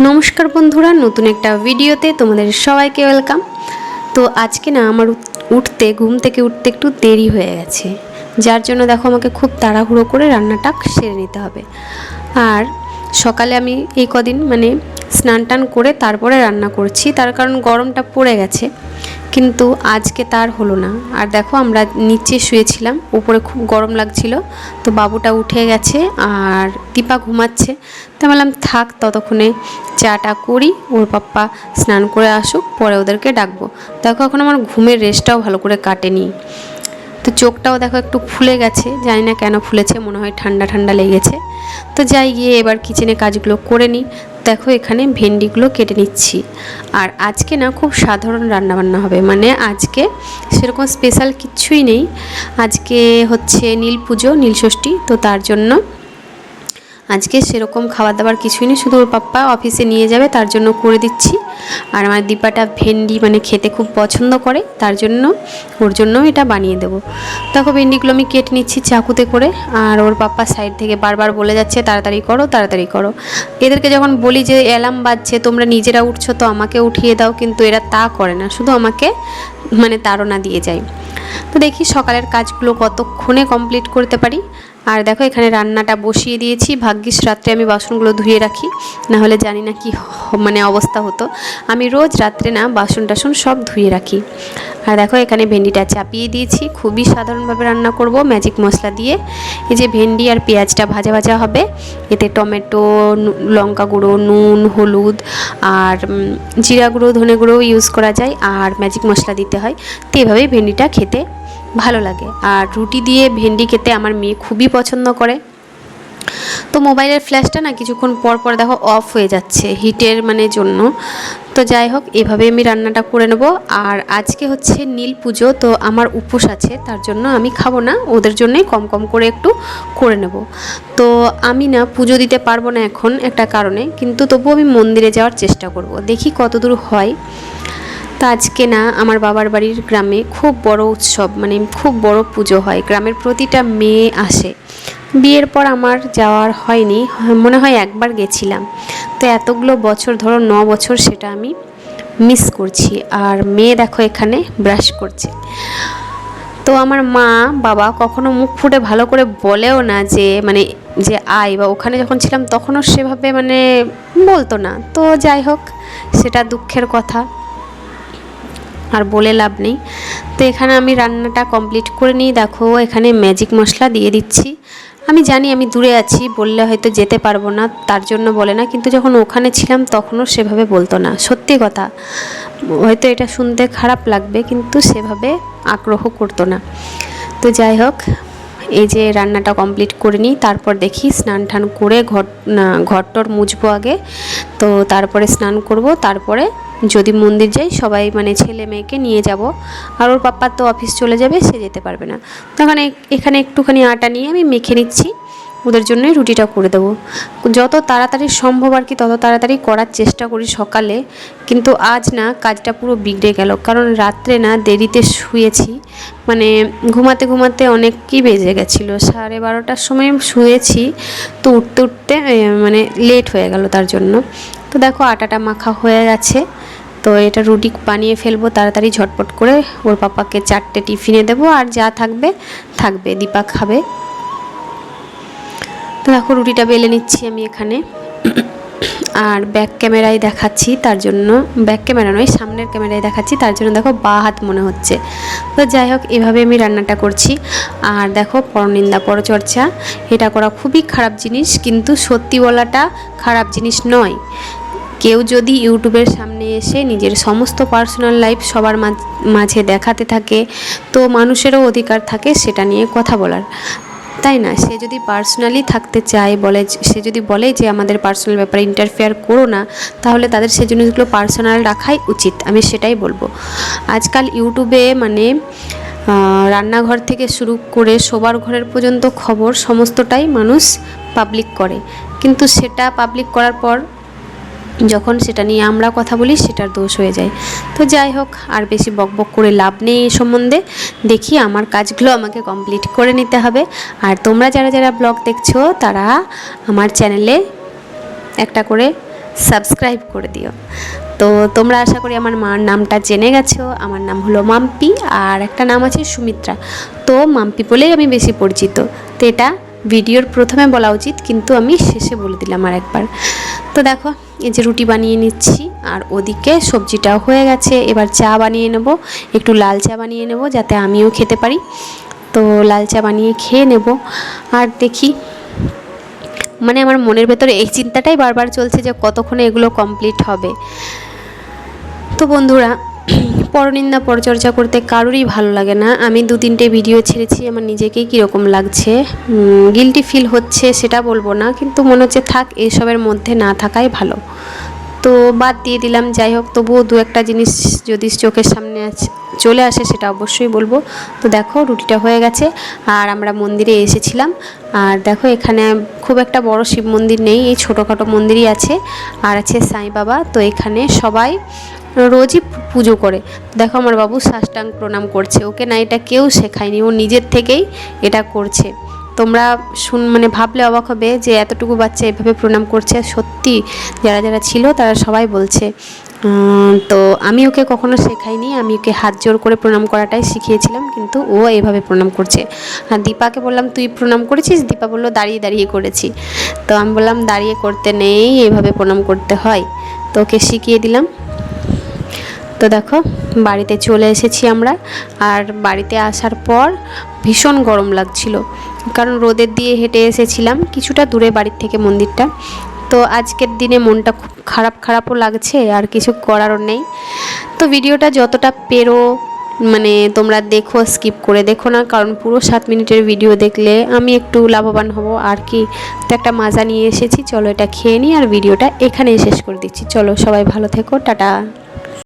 নমস্কার বন্ধুরা, নতুন একটা ভিডিওতে তোমাদের সবাইকে ওয়েলকাম। তো আজকে না আমার উঠ- উঠতে, ঘুম থেকে উঠতে একটু দেরি হয়ে গেছে। যার জন্য দেখো আমাকে খুব তাড়াহুড়ো করে রান্নাটা সেরে নিতে হবে। আর সকালে আমি এই কদিন মানে স্নান টান করে তারপরে রান্না করছি। তার কারণ গরমটা পড়ে গেছে। কিন্তু আজকে তার হলো না। আর দেখো আমরা নিচে শুয়েছিলাম, উপরে খুব গরম লাগছিল, তো বাবুটা উঠে গেছে আর দীপা ঘুমাচ্ছে। তো বললাম, থাক, ততক্ষণে চাটা করি, ওর পাপ্পা স্নান করে আসুক, পরে ওদেরকে ডাকবো। দেখো এখন আমার ঘুমের রেস্টটাও ভালো করে কাটেনি। তো চোখটাও দেখো একটু ফুলে গেছে, জানি না কেন ফুলেছে, মনে হয় ঠান্ডা ঠান্ডা লেগেছে। তো যাই গিয়ে এবার কিচেনে কাজগুলো করে নিই। দেখো এখানে ভেন্ডিগুলো কেটে নিচ্ছি। আর আজকে না খুব সাধারণ রান্নাবান্না হবে মানে আজকে সেরকম স্পেশাল কিচ্ছুই নেই। আজকে হচ্ছে নীল পুজো, নীল ষষ্ঠী, তো তার জন্য আজকে সেরকম খাবার দাবার কিছুই নেই, শুধু ওর পাপ্পা অফিসে নিয়ে যাবে, তার জন্য করে দিচ্ছি। আর আমার দীপাটা ভেন্ডি মানে খেতে খুব পছন্দ করে, তার জন্য ওর জন্য এটা বানিয়ে দেবো। দেখো ভেন্ডিগুলো আমি কেটে নিচ্ছি চাকুতে করে, আর ওর পাপ্পা সাইড থেকে বারবার বলে যাচ্ছে, তাড়াতাড়ি করো তাড়াতাড়ি করো। এদেরকে যখন বলি যে অ্যালার্ম বাজছে, তোমরা নিজেরা উঠছো, তো আমাকে উঠিয়ে দাও, কিন্তু এরা তা করে না, শুধু আমাকে মানে তাড়না দিয়ে যায়। তো দেখি সকালের কাজগুলো কতক্ষণে কমপ্লিট করতে পারি। আর দেখো, এখানে রান্নাটা বসিয়ে দিয়েছি। ভাগ্যিস রাত্রে আমি বাসনগুলো ধুয়ে রাখি না হলে জানি না কি মানে অবস্থা হতো। আমি রোজ রাত্রে না বাসন টাসন সব ধুয়ে রাখি। আর দেখো, এখানে ভেন্ডিটা চাপিয়ে দিয়েছি। খুবই সাধারণভাবে রান্না করব ম্যাজিক মশলা দিয়ে। এই যে ভেন্ডি আর পেঁয়াজটা ভাজা ভাজা হবে, এতে টমেটো লঙ্কা গুঁড়ো, নুন, হলুদ আর জিরা গুঁড়ো, ধনে গুঁড়ো ইউজ করা যায় আর ম্যাজিক মশলা দিতে হয়। তো এভাবেই ভেন্ডিটা খেতে ভালো লাগে। আর রুটি দিয়ে ভেন্ডি খেতে আমার মেয়ে খুবই পছন্দ করে। তো মোবাইলের ফ্ল্যাশটা না কিছুক্ষণ পর পর দেখো অফ হয়ে যাচ্ছে হিটের মানে জন্য। তো যাই হোক এভাবে আমি রান্নাটা করে নেব। আর আজকে হচ্ছে নীল পুজো, তো আমার উপোস আছে, তার জন্য আমি খাব না, ওদের জন্যই কম কম করে একটু করে নেব। তো আমি না পুজো দিতে পারব না এখন একটা কারণে, কিন্তু তবুও আমি মন্দিরে যাওয়ার চেষ্টা করব। দেখি কতদূর হয়। তা আজকে না আমার বাবার বাড়ির গ্রামে খুব বড় উৎসব মানে খুব বড় পুজো হয়। গ্রামের প্রতিটা মেয়ে আসে। বিয়ের পর আমার যাওয়ার হয়নি মনে হয় একবার গেছিলাম। তো এতগুলো বছর, ধরো ন বছর সেটা আমি মিস করছি। আর মেয়ে দেখো এখানে ব্রাশ করছে। তো আমার মা, বাবা কখনো মুখ ফুটে ভালো করে বলেও না যে মানে যে আয় বা ওখানে যখন ছিলাম তখনও সেভাবে মানে বলতো না। তো যাই হোক, সেটা দুঃখের কথা। আর বলে লাভ নেই। তো এখানে আমি রান্নাটা কমপ্লিট করে নিই। দেখো, এখানে ম্যাজিক মশলা দিয়ে দিচ্ছি। আমি জানি আমি দূরে আছি, বললে হয়তো যেতে পারব না, তার জন্য বলে না, কিন্তু যখন ওখানে ছিলাম তখনও সেভাবে বলতো না। সত্যি কথা, হয়তো এটা শুনতে খারাপ লাগবে, কিন্তু সেভাবে আগ্রহ করতো না। তো যাই হোক, এই যে রান্নাটা কমপ্লিট করে নিই, তারপর দেখি স্নান টান করে ঘর ঘরটর মুছবো আগে, তো তারপরে স্নান করব, তারপরে যদি মন্দির যাই, সবাই মানে ছেলে মেয়েকে নিয়ে যাব। আর ওর পাপ্পার তো অফিস চলে যাবে, সে যেতে পারবে না। তখন এখানে একটুখানি আটা নিয়ে আমি মেখে নিচ্ছি। ওদের জন্যই রুটিটা করে দেবো। যত তাড়াতাড়ি সম্ভব আর কি, তত তাড়াতাড়ি করার চেষ্টা করি সকালে। কিন্তু আজ না, কাজটা পুরো বিগড়ে গেল। কারণ রাত্রে না দেরিতে শুয়েছি। মানে ঘুমাতে ঘুমাতে অনেক কি বেজে গেছিল। সাড়ে বারোটার সময় শুয়েছি। তো উঠতে উঠতে মানে লেট হয়ে গেল তার জন্য। তো দেখো আটাটা মাখা হয়ে গেছে। তো এটা রুটি বানিয়ে ফেলব তাড়াতাড়ি ঝটপট করে। ওর পাপাকে চারটে টিফিনে দেবো আর যা থাকবে থাকবে, দীপা খাবে। তো দেখো রুটিটা বেলে নিচ্ছি আমি এখানে। আর ব্যাক ক্যামেরায় দেখাচ্ছি তার জন্য ব্যাক ক্যামেরা নয়, সামনের ক্যামেরায় দেখাচ্ছি তার জন্য দেখো বা হাত মনে হচ্ছে। তো যাই হোক, এভাবে আমি রান্নাটা করছি। আর দেখো পরনিন্দা পরচর্চা, এটা করা খুবই খারাপ জিনিস, কিন্তু সত্যি বলাটা খারাপ জিনিস নয়। কেউ যদি ইউটিউবের সামনে এসে নিজের সমস্ত পার্সোনাল লাইফ সবার মাঝ- দেখাতে থাকে, তো মানুষেরও অধিকার থাকে সেটা নিয়ে কথা বলার। তাই না? সে যদি পার্সোনালি থাকতে চায়, বলে সে যদি বলে যে, আমাদের পার্সোনাল ব্যাপারে ইন্টারফেয়ার করো না, তাহলে তাদের সে জিনিসগুলো পার্সোনাল রাখাই উচিত, আমি সেটাই বলব। আজকাল ইউটিউবে মানে রান্নাঘর থেকে শুরু করে শোবার ঘরের পর্যন্ত খবর সমস্তটাই মানুষ পাবলিক করে। কিন্তু সেটা পাবলিক করার পর যখন সেটা নিয়ে আমরা কথা বলি, সেটার দোষ হয়ে যায়। তো যাই হোক, আর বেশি বকবক করে লাভ নেই এই সম্বন্ধে। দেখি আমার কাজগুলো আমাকে কমপ্লিট করে নিতে হবে। আর তোমরা যারা যারা ব্লগ দেখছ, তারা আমার চ্যানেলে একটা করে সাবস্ক্রাইব করে দিও। তো তোমরা আশা করি আমার মার নামটা জেনে গেছো। আমার নাম হলো মাম্পি, আর একটা নাম আছে সুমিত্রা। তো মাম্পি বলেই আমি বেশি পরিচিত। তো এটা ভিডিওর প্রথমে বলা উচিত, কিন্তু আমি শেষে বলে দিলাম আর একবার তো দেখো, এই যে রুটি বানিয়ে নিচ্ছি, আর ওদিকে সবজিটাও হয়ে গেছে। এবার চা বানিয়ে নেব, একটু লাল চা বানিয়ে নেব, যাতে আমিও খেতে পারি। তো লাল চা বানিয়ে খেয়ে নেব। আর দেখি মানে আমার মনের ভেতরে এই চিন্তাটাই বারবার চলছে যে কতক্ষণে এগুলো কমপ্লিট হবে। তো বন্ধুরা পরনিন্দা পরচর্চা করতে কারোরই ভালো লাগে না। আমি দু তিনটে ভিডিও ছেড়েছি, আমার নিজেকেই কীরকম লাগছে। গিলটি ফিল হচ্ছে সেটা বলব না, কিন্তু মনে হচ্ছে থাক এইসবের মধ্যে না থাকাই ভালো। তো বাদ দিয়ে দিলাম, যাই হোক, তবুও দু একটা জিনিস যদি চোখের সামনে চলে আসে সেটা অবশ্যই বলব। তো দেখো, রুটিটা হয়ে গেছে, আর আমরা মন্দিরে এসেছিলাম। আর দেখো, এখানে খুব একটা বড় শিব মন্দির নেই, এই ছোটোখাটো মন্দিরই আছে, আর আছে সাই বাবা। তো এখানে সবাই রোজই পুজো করে। দেখো আমার বাবু সাষ্টাং প্রণাম করছে। ওকে না এটা কেউ শেখায়নি। ও নিজের থেকেই এটা করছে। তোমরা শুন মানে ভাবলে অবাক হবে যে এতটুকু বাচ্চা এভাবে প্রণাম করছে। সত্যি যারা যারা ছিল তারা সবাই বলছে তো আমি ওকে কখনো শেখাইনি। আমি ওকে হাত জোর করে প্রণাম করাটাই শিখিয়েছিলাম, কিন্তু ও এভাবে প্রণাম করছে। আর দীপাকে বললাম, তুই প্রণাম করেছিস? দীপা বলল, দাঁড়িয়ে দাঁড়িয়ে করেছি। তো আমি বললাম, দাঁড়িয়ে করতে নেই, এভাবে প্রণাম করতে হয়। তো ওকে শিখিয়ে দিলাম। তো দেখো, বাড়িতে চলে এসেছি আমরা। আর বাড়িতে আসার পর ভীষণ গরম লাগছিল। কারণ রোদের দিয়ে হেঁটে এসেছিলাম, কিছুটা দূরে বাড়ির থেকে মন্দিরটা। তো আজকের দিনে মনটা খুব খারাপ খারাপও লাগছে, আর কিছু করারও নেই। তো ভিডিওটা যতটা পেরো মানে তোমরা দেখো, স্কিপ করে দেখো না, কারণ পুরো সাত মিনিটের ভিডিও দেখলে আমি একটু লাভবান হব। আর কি, তো একটা মাজা নিয়ে এসেছি। চলো এটা খেয়ে নিই, আর ভিডিওটা এখানেই শেষ করে দিচ্ছি। চলো সবাই ভালো থেকো, টাটা।